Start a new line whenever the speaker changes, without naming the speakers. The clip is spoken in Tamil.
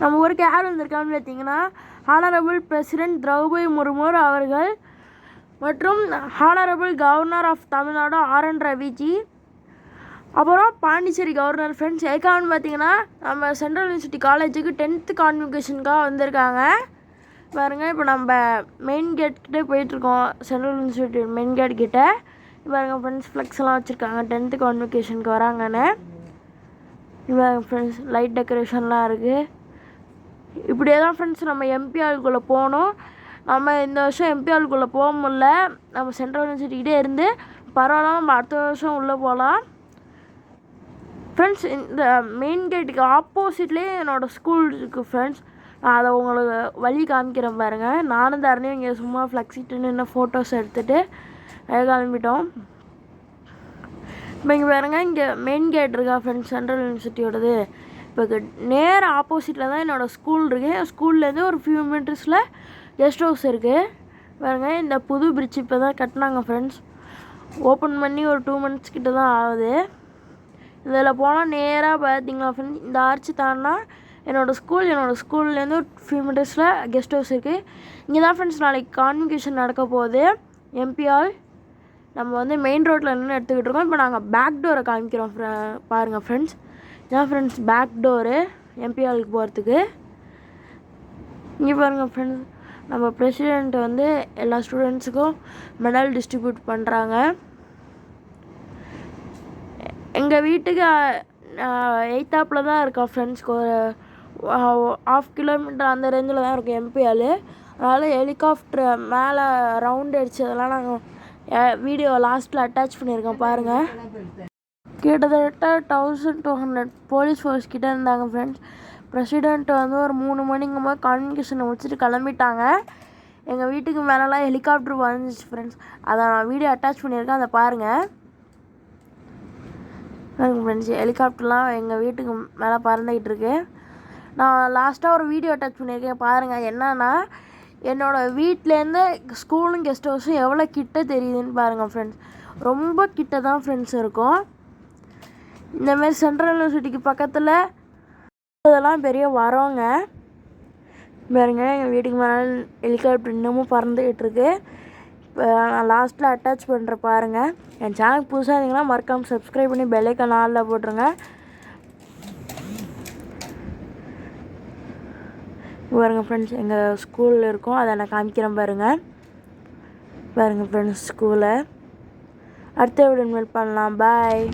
நம்ம ஊருக்கு யார் வந்திருக்காங்கன்னு பார்த்தீங்கன்னா ஹானரபிள் பிரசிடென்ட் திரௌபதி முர்மு அவர்கள் மற்றும் honourable governor of Tamil Nadu R N Raviji அப்புறம் பாண்டிச்சேரி கவர்னர் ஃப்ரெண்ட்ஸ் எதுக்காகன்னு பார்த்தீங்கன்னா நம்ம சென்ட்ரல் யூனிவர்சிட்டி காலேஜுக்கு டென்த்து கான்வெகேஷனுக்காக வந்திருக்காங்க. பாருங்க இப்போ நம்ம மெயின் கேட் கிட்டே போயிட்டுருக்கோம் சென்ட்ரல் யூனிவர்சிட்டி மெயின் கேட் கிட்டே. பாருங்க ஃப்ரெண்ட்ஸ் ஃப்ளெக்ஸ்லாம் வச்சுருக்காங்க. டென்த்து கான்வெகேஷனுக்கு வராங்கன்னு. இவங்க ஃப்ரெண்ட்ஸ் லைட் டெக்கரேஷன்லாம் இருக்குது இப்படியே தான் ஃப்ரெண்ட்ஸ் நம்ம எம்பி ஆளுக்குள்ளே போகணும் நம்ம இந்த வருஷம் எம்பி ஆளுக்குள்ளே போக முடில நம்ம சென்ட்ரல் யூனிவர்சிட்டிக்கிட்டே இருந்து பரவாயில்ல நம்ம அடுத்த வருஷம் உள்ளே போகலாம். ஃப்ரெண்ட்ஸ் இந்த மெயின் கேட்டுக்கு ஆப்போசிட்லேயே என்னோடய ஸ்கூல் இருக்குது ஃப்ரெண்ட்ஸ் நான் அதை உங்களுக்கு வழி காமிக்கிறேன் பாருங்கள் நானும் தரணையும் இங்கே சும்மா ஃப்ளெக்ஸிட்டு நின்று ஃபோட்டோஸ் எடுத்துகிட்டு கிளம்பிட்டோம் இப்போ இங்கே பாருங்க இங்கே மெயின் கேட் இருக்கா ஃப்ரெண்ட்ஸ் சென்ட்ரல் யூனிவர்சிட்டியோடது இப்போ நேராக ஆப்போசிட்டில் தான் என்னோடய ஸ்கூல் இருக்குது என் ஸ்கூல்லேருந்து ஒரு ஃபியூ மீட்டர்ஸில் கெஸ்ட் ஹவுஸ் இருக்குது பாருங்க இந்த புது பிரிட்ஜ் இப்போ தான் கட்டினாங்க ஃப்ரெண்ட்ஸ் ஓப்பன் பண்ணி ஒரு டூ மந்த்ஸ் கிட்ட தான் ஆகுது. இதில் போனால் நேராக பார்த்தீங்களா ஃப்ரெண்ட்ஸ் இந்த ஆர்ச்சி தாண்டினா என்னோடய ஸ்கூல் என்னோடய ஸ்கூல்லேருந்து ஒரு ஃபியூ மீட்டர்ஸில் கெஸ்ட் ஹவுஸ் இருக்குது இங்கே தான் ஃப்ரெண்ட்ஸ் நாளைக்கு கான்வெகேஷன் நடக்க போகுது. எம்பிஆல் நம்ம வந்து மெயின் ரோட்டில் நின்று எடுத்துக்கிட்டு இருக்கோம். இப்போ நாங்கள் பேக் டோரை காமிக்கிறோம் ஃப்ர பாருங்கள் ஃப்ரெண்ட்ஸ் இதான் ஃப்ரெண்ட்ஸ் பேக் டோரு எம்பிஆலுக்கு போகிறதுக்கு இங்கே பாருங்கள் ஃப்ரெண்ட்ஸ் நம்ம பிரசிடெண்ட் வந்து எல்லா ஸ்டூடெண்ட்ஸுக்கும் மெடல் டிஸ்ட்ரிபியூட் பண்ணுறாங்க எங்கள் வீட்டுக்கு எயித்தாப்பில் தான் இருக்கா ஃப்ரெண்ட்ஸ்க்கு ஒரு ஆஃப் கிலோமீட்டர் அந்த ரேஞ்சில் தான் இருக்கும் எம்பிஆல் அதனால் ஹெலிகாப்டர் மேலே ரவுண்ட் அடிச்சதெல்லாம் நாங்கள் வீடியோ லாஸ்ட்டில் அட்டாச் பண்ணியிருக்கோம் பாருங்கள் கிட்டத்தட்ட thousand two hundred police force கிட்டே இருந்தாங்க ஃப்ரெண்ட்ஸ் பிரசிடெண்ட் வந்து ஒரு மூணு மணிங்கும் போது கான்வெகேஷனை முடிச்சுட்டு கிளம்பிட்டாங்க. எங்கள் வீட்டுக்கு மேலெலாம் ஹெலிகாப்டர் வந்துச்சு ஃப்ரெண்ட்ஸ் அதை நான் வீடியோ அட்டாச் பண்ணியிருக்கேன் அதை பாருங்கள் ஃப்ரெண்ட்ஸ் ஹெலிகாப்டர்லாம் எங்கள் வீட்டுக்கு மேலே பறந்துக்கிட்டு இருக்கு. நான் லாஸ்ட்டாக ஒரு வீடியோ அட்டாச் பண்ணியிருக்கேன் பாருங்கள் என்னன்னா என்னோடய வீட்டிலேருந்து ஸ்கூலும் கெஸ்ட் ஹவுஸும் எவ்வளோ கிட்ட தெரியுதுன்னு பாருங்கள் ஃப்ரெண்ட்ஸ் ரொம்ப கிட்ட தான் ஃப்ரெண்ட்ஸ் இருக்கும். இந்தமாரி சென்ட்ரல் யூனிவர்சிட்டிக்கு பக்கத்தில் இதெல்லாம் பெரிய வரோங்க. பாருங்க எங்கள் வீட்டுக்கு மேலே ஹெலிகாப்டர் இன்னமும் பறந்துக்கிட்டு இருக்கு. இப்போ நான் லாஸ்ட்டில் அட்டாச் பண்ணுற பாருங்கள் என் சேனலுக்கு புதுசாக இருந்தீங்கன்னா மறக்காமல் சப்ஸ்கிரைப் பண்ணி பெல்லைக்கான ஆளில் போட்டுருங்க. பாருங்கள் ஃப்ரெண்ட்ஸ் எங்கள் ஸ்கூலில் இருக்கும். அதை நான் காமிக்கிறேன் பாருங்கள் பாருங்கள் ஃப்ரெண்ட்ஸ் ஸ்கூலை அடுத்த வீடியோ பண்ணலாம். பாய்